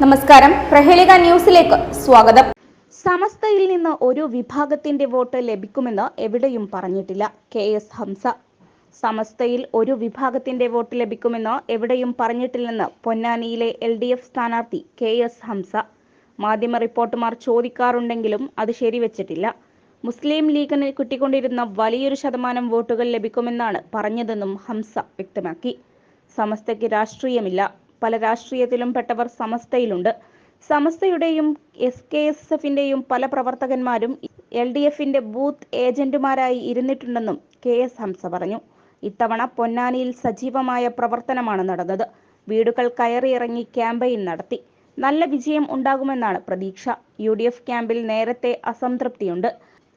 നമസ്കാരം. പ്രഹേളിക ന്യൂസിലേക്ക് സ്വാഗതം. സമസ്തയിൽ നിന്ന് ഒരു വിഭാഗത്തിന്റെ വോട്ട് ലഭിക്കുമെന്ന് എവിടെയും പറഞ്ഞിട്ടില്ല കെ എസ് ഹംസ. സമസ്തയിൽ ഒരു വിഭാഗത്തിന്റെ വോട്ട് ലഭിക്കുമെന്ന് എവിടെയും പറഞ്ഞിട്ടില്ലെന്ന് പൊന്നാനിയിലെ എൽ ഡി എഫ് സ്ഥാനാർത്ഥി കെ എസ് ഹംസ. മാധ്യമ റിപ്പോർട്ടുമാർ ചോദിക്കാറുണ്ടെങ്കിലും അത് ശരിവെച്ചിട്ടില്ല. മുസ്ലിം ലീഗിന് കിട്ടിക്കൊണ്ടിരുന്ന വലിയൊരു ശതമാനം വോട്ടുകൾ ലഭിക്കുമെന്നാണ് പറഞ്ഞതെന്നും ഹംസ വ്യക്തമാക്കി. സമസ്തയ്ക്ക് രാഷ്ട്രീയമില്ല. പല രാഷ്ട്രീയത്തിലും പെട്ടവർ സമസ്തയിലുണ്ട്. സമസ്തയുടെയും എസ് കെ എസ് എഫിന്റെയും പല പ്രവർത്തകന്മാരും എൽ ഡി എഫിന്റെ ബൂത്ത് ഏജന്റുമാരായി ഇരുന്നിട്ടുണ്ടെന്നും കെ എസ് ഹംസ പറഞ്ഞു. ഇത്തവണ പൊന്നാനിയിൽ സജീവമായ പ്രവർത്തനമാണ് നടന്നത്. വീടുകൾ കയറിയിറങ്ങി ക്യാമ്പയിൻ നടത്തി. നല്ല വിജയം ഉണ്ടാകുമെന്നാണ് പ്രതീക്ഷ. യു ഡി എഫ് ക്യാമ്പിൽ നേരത്തെ അസംതൃപ്തിയുണ്ട്.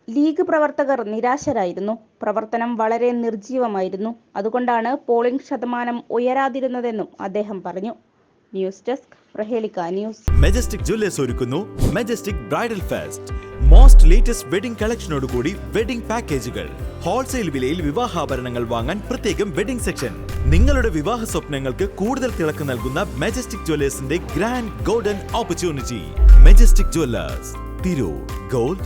ലീഗ് പ്രവർത്തകർ നിരാശരായിരുന്നു. പ്രവർത്തനം വളരെ നിർജീവമായിരുന്നു അതുകൊണ്ടാണ് പോളിംഗ് ശതമാനം ഉയരാതിരുന്നതെന്നും അദ്ദേഹം പറഞ്ഞു. ന്യൂസ് ഡെസ്ക് പ്രഹേളിക ന്യൂസ്. മെജസ്റ്റിക് ജുവല്ലേഴ്സ് ഒരുക്കുന്നു. Majestic bridal fest most latest wedding കളക്ഷനോട് കൂടി വെഡിംഗ് പാക്കേജുകൾ ഹോൾസെയിൽ വിലയിൽ വിവാഹാഭരണങ്ങൾ വാങ്ങാൻ പ്രത്യേകം വെഡിംഗ് സെക്ഷൻ നിങ്ങളുടെ വിവാഹ സ്വപ്നങ്ങൾക്ക് കൂടുതൽ തിളക്ക് നൽകുന്ന Majestic ജുവല്ലേഴ്സിന്റെ grand golden opportunity Majestic jewellers Tirur. Gold